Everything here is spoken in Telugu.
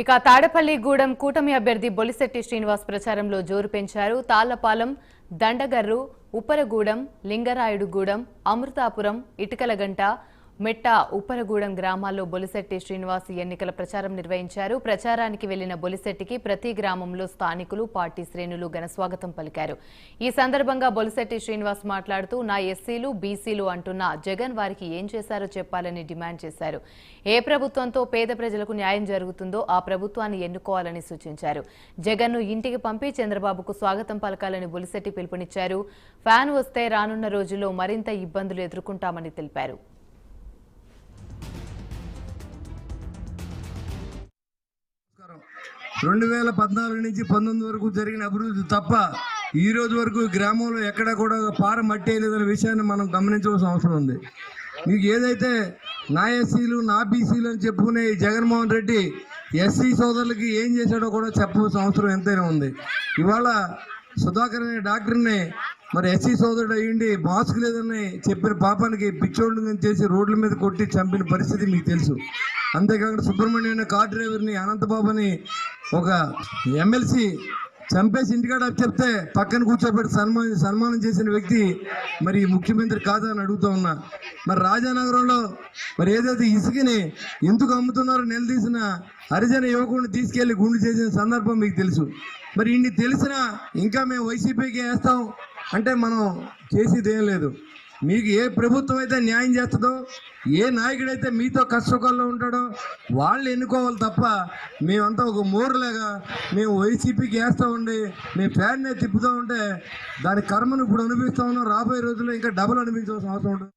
ఇక తాడపల్లి గూడెం కూటమి అభ్యర్థి బొలిశెట్టి శ్రీనివాస్ ప్రచారంలో జోరు పెంచారు. తాళ్ళపాలెం దండగర్రు ఉప్పరగూడెం లింగరాయుడుగూడెం అమృతాపురం ఇటుకలగంట మెట్ట ఉప్పరగూడెం గ్రామాల్లో బొలిశెట్టి శ్రీనివాస్ ఎన్నికల ప్రచారం నిర్వహించారు. ప్రచారానికి వెళ్ళిన బొలిశెట్టికి ప్రతి గ్రామంలో స్థానికులు పార్టీ శ్రేణులు ఘనస్వాగతం పలికారు. ఈ సందర్భంగా బొలిశెట్టి శ్రీనివాస్ మాట్లాడుతూ నా ఎస్సీలు బీసీలు అంటున్న జగన్ వారికి ఏం చేశారో చెప్పాలని డిమాండ్ చేశారు. ఏ ప్రభుత్వంతో పేద ప్రజలకు న్యాయం జరుగుతుందో ఆ ప్రభుత్వాన్ని ఎన్నుకోవాలని సూచించారు. జగన్ను ఇంటికి పంపి చంద్రబాబుకు స్వాగతం పలకాలని బొలిశెట్టి పిలుపునిచ్చారు. ఫ్యాన్ వస్తే రానున్న రోజుల్లో మరింత ఇబ్బందులు ఎదుర్కొంటామని తెలిపారు. రెండు వేల పద్నాలుగు నుంచి పంతొమ్మిది వరకు జరిగిన అభివృద్ధి తప్ప ఈ రోజు వరకు గ్రామంలో ఎక్కడ కూడా పార మట్టి లేదనే విషయాన్ని మనం గమనించవలసిన అవసరం ఉంది. మీకు ఏదైతే నా ఎస్సీలు నా బీసీలు అని చెప్పుకునే ఈ జగన్మోహన్ రెడ్డి ఎస్సీ సోదరులకి ఏం చేశాడో కూడా చెప్పవలసిన అవసరం ఎంతైనా ఉంది. ఇవాళ సుధాకర్ అనే డాక్టర్ని మరి ఎస్సీ సోదరుడు అయ్యిండి మాస్క్ లేదని చెప్పిన పాపానికి పిచ్చోళ్ళు చేసి రోడ్ల మీద కొట్టి చంపిన పరిస్థితి మీకు తెలుసు. అంతేకాకుండా సుబ్రహ్మణ్యం కార్ డ్రైవర్ని అనంతబాబుని ఒక ఎమ్మెల్సీ చంపేసి ఇంటికాడ చెప్తే పక్కన కూర్చోబెట్టి సన్మానం సన్మానం చేసిన వ్యక్తి మరి ముఖ్యమంత్రి కాదా అని అడుగుతూ ఉన్నా. మరి రాజానగరంలో మరి ఏదైతే ఇసుకని ఎందుకు అమ్ముతున్నారో నిలదీసిన హరిజన యువకుడిని తీసుకెళ్ళి గుండు చేసిన సందర్భం మీకు తెలుసు. మరి ఇన్ని తెలిసినా ఇంకా మేము వైసీపీకి వేస్తాం అంటే మనం చేసేది ఏం లేదు. మీకు ఏ ప్రభుత్వం అయితే న్యాయం చేస్తుందో ఏ నాయకుడైతే మీతో కష్టకాల్లో ఉంటాడో వాళ్ళు ఎన్నుకోవాలి తప్ప మేమంతా ఒక మూరలేగా మేము వైసీపీకి వేస్తూ ఉండి మీ ఫ్యాన్నే తిప్పుతూ ఉంటే దాని కర్మను ఇప్పుడు అనిపిస్తూ ఉన్నాం. రాబోయే రోజుల్లో ఇంకా డబుల్ అనిపించవలసిన అవసరం ఉంటుంది.